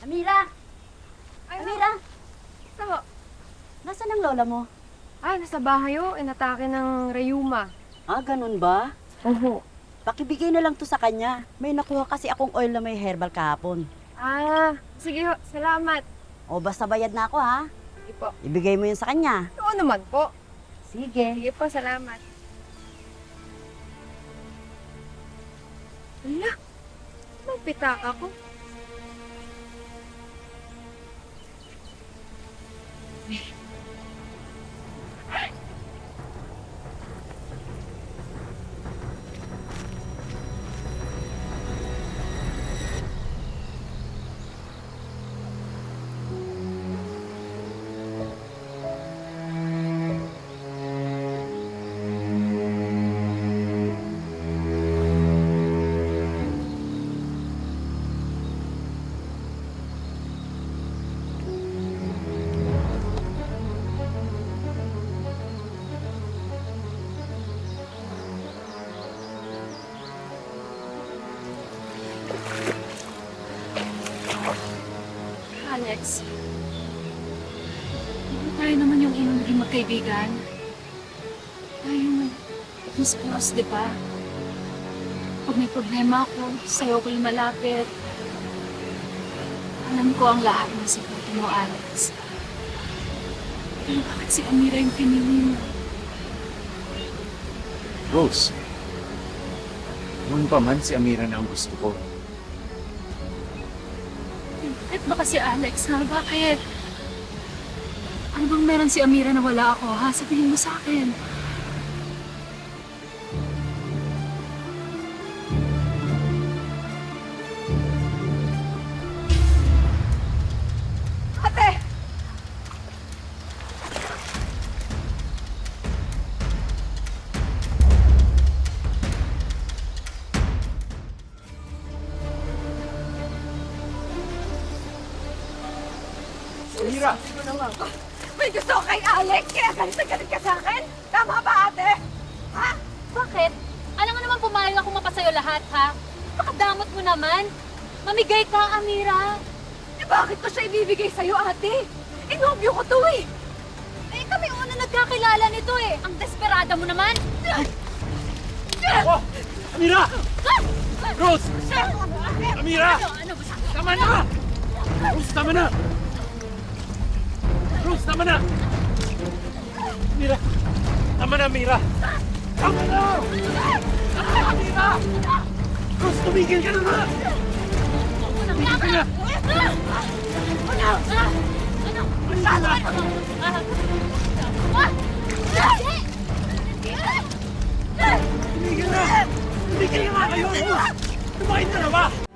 Amira! Ay, Amira! Tama. Nasaan ang lola mo? Ah, nasa bahay oh. Inatake ng Rayuma. Ah, ganun ba? Oho. Pakibigay na lang to sa kanya. May nakuha kasi akong oil na may herbal kahapon. Ah, sige ho. Salamat. O basta bayad na ako ha. Sige po. Ibigay mo yun sa kanya. Oo naman po. Sige. Sige po, salamat. Ala, may pitaka ko. Yeah. Alex, tayo naman yung naging magkaibigan. Tayo mas close, di ba? Pag may problema ako, sa'yo ko yung malapit. Alam ko ang lahat ng sikreto mo, Alex. Pero bakit si Amira yung pinili mo? Rose, noon pa man si Amira na ang gusto ko. Bakit ba kasi Alex, ha? Bakit? Ano bang meron si Amira na wala ako, ha? Sabihin mo sa akin. Amira! May gusto kay Alex, kaya galit na galit ka sa akin? Tama ba, ate? Ha? Bakit? Alam mo naman pumayag ako mapasayo lahat, ha? Pakadamot mo naman. Mamigay ka, Amira. Eh, bakit ko siya ibibigay sa'yo, ate? Inobyo ko to eh. Eh, kami una nagkakilala nito eh. Ang desperada mo naman. Oh! Amira! Rose! Amira! Ano ba sabi? Tama na! Rose, tama na! Tama na! Amira! Tama na, Amira! Tama na! Amira! Rose, tumigil ka na nga! Tumigil ka na! Ano? Ano? Hindi! Tumigil na! Tumigil na kayo! Rose! Tumakin ka na ba?